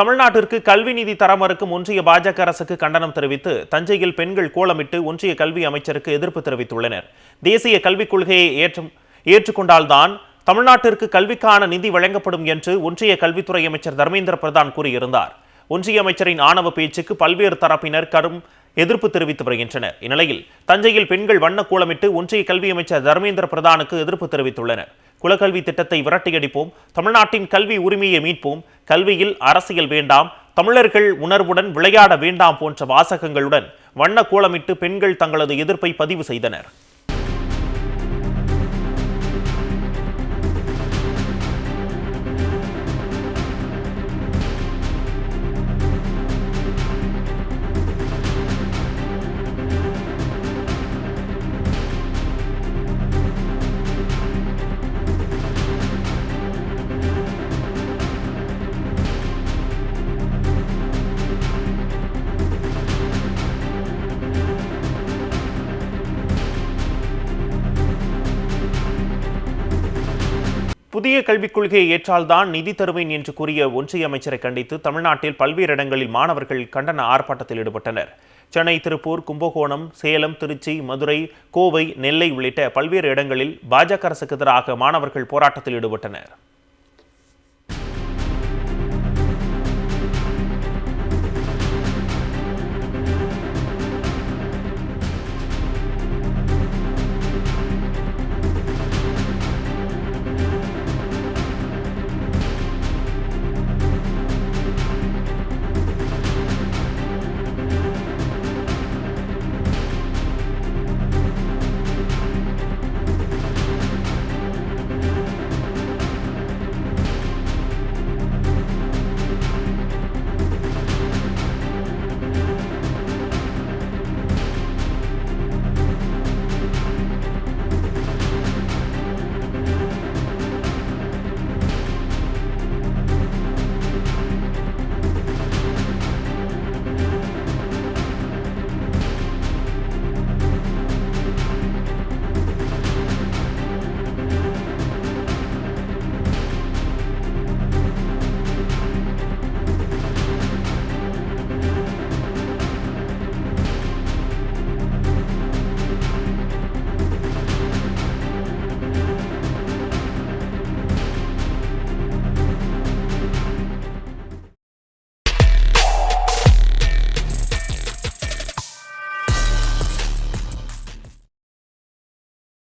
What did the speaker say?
தமிழ்நாட்டிற்கு கல்வி நிதி தர மறுக்கும் ஒன்றிய பாஜக அரசுக்கு கண்டனம் தெரிவித்து தஞ்சையில் பெண்கள் கோலமிட்டு ஒன்றிய கல்வி அமைச்சருக்கு எதிர்ப்பு தெரிவித்துள்ளனர். தேசிய கல்விக் கொள்கையை ஏற்றும் ஏற்றுக்கொண்டால்தான் தமிழ்நாட்டிற்கு கல்விக்கான நிதி வழங்கப்படும் என்று ஒன்றிய கல்வித்துறை அமைச்சர் தர்மேந்திர பிரதான் கூறியிருந்தார். ஒன்றிய அமைச்சரின் ஆணவ பேச்சுக்கு பல்வேறு தரப்பினர் கடும் எதிர்ப்பு தெரிவித்து வருகின்றனர். இந்நிலையில் தஞ்சையில் பெண்கள் வண்ண கோலமிட்டு ஒன்றிய கல்வி அமைச்சர் தர்மேந்திர பிரதானுக்கு எதிர்ப்பு தெரிவித்துள்ளனர். குலக்கல்வி திட்டத்தை விரட்டியடிப்போம். தமிழ்நாட்டின் கல்வி உரிமையை மீட்போம். கல்வியில் அரசியல் வேண்டாம். தமிழர்கள் உணர்வுடன் விளையாட வேண்டாம் போன்ற வாசகங்களுடன் வண்ண கோலமிட்டு பெண்கள் தங்களது எதிர்ப்பை பதிவு செய்தனர். புதிய கல்விக் கொள்கையை ஏற்றால்தான் நிதி தருவேன் என்று கூறிய ஒன்றிய அமைச்சரை கண்டித்து தமிழ்நாட்டில் பல்வேறு இடங்களில் மாணவர்கள் கண்டன ஆர்ப்பாட்டத்தில் ஈடுபட்டனர். சென்னை திருப்பூர் கும்பகோணம் சேலம் திருச்சி மதுரை கோவை நெல்லை உள்ளிட்ட பல்வேறு இடங்களில் பாஜக அரசுக்கு எதிராக மாணவர்கள் போராட்டத்தில் ஈடுபட்டனர்.